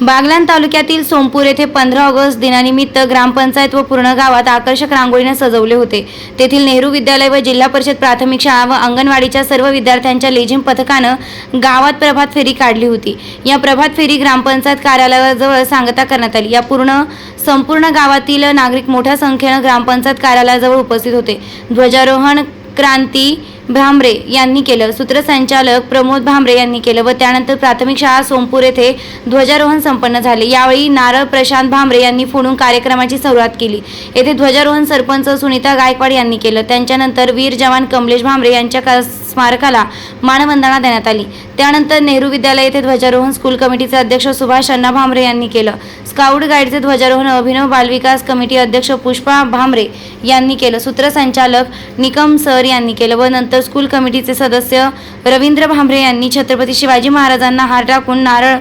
बागलान तालुक्यातील सोमपूर येथे पंधरा ऑगस्ट दिनानिमित्त ग्रामपंचायत व पूर्ण गावात आकर्षक रांगोळीने सजवले होते. तेथील नेहरू विद्यालय व जिल्हा परिषद प्राथमिक शाळा व अंगणवाडीच्या सर्व विद्यार्थ्यांच्या लेझिम पथकानं गावात प्रभात फेरी काढली होती. या प्रभात फेरी ग्रामपंचायत कार्यालयाजवळ सांगता करण्यात आली. या पूर्ण संपूर्ण गावातील नागरिक मोठ्या संख्येनं ग्रामपंचायत कार्यालयाजवळ उपस्थित होते. ध्वजारोहण क्रांती भांबरे यांनी केलं. सूत्रसंचालक प्रमोद भांबरे यांनी केलं व त्यानंतर प्राथमिक शाळा सोमपूर येथे ध्वजारोहण संपन्न झाले. यावेळी नारळ प्रशांत भांबरे यांनी फोडून कार्यक्रमाची सुरुवात केली. येथे ध्वजारोहण सरपंच सुनीता गायकवाड यांनी केलं. त्यांच्यानंतर वीर जवान कमलेश भांबरे यांच्या का- स्मारकाला मानवंदना देण्यात आली. त्यानंतर नेहरू विद्यालय येथे ध्वजारोहण स्कूल कमिटीचे अध्यक्ष सुभाष अण्णा भामरे यांनी केलं. स्काउट गाईडचे ध्वजारोहण अभिनव बालविकास कमिटी अध्यक्ष पुष्पा भांबरे यांनी केलं. सूत्रसंचालक निकम सर यांनी केलं व नंतर स्कूल कमिटीचे सदस्य रवींद्र भांबरे यांनी छत्रपती शिवाजी महाराजांना हार टाकून नारळ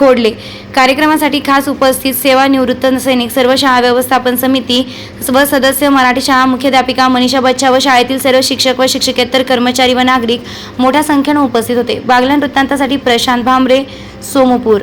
फोडले कार्यक्रमासाठी खास उपस्थित सेवानिवृत्त सैनिक सर्व शाळा व्यवस्थापन समिती व सदस्य मराठी शाळा मुख्याध्यापिका मनीषा बच्चा व शाळेतील सर्व शिक्षक व शिक्षकेतर कर्मचारी व नागरिक मोठ्या संख्येनं उपस्थित होते. बागलान वृत्तांतासाठी प्रशांत भांबरे सोमपूर.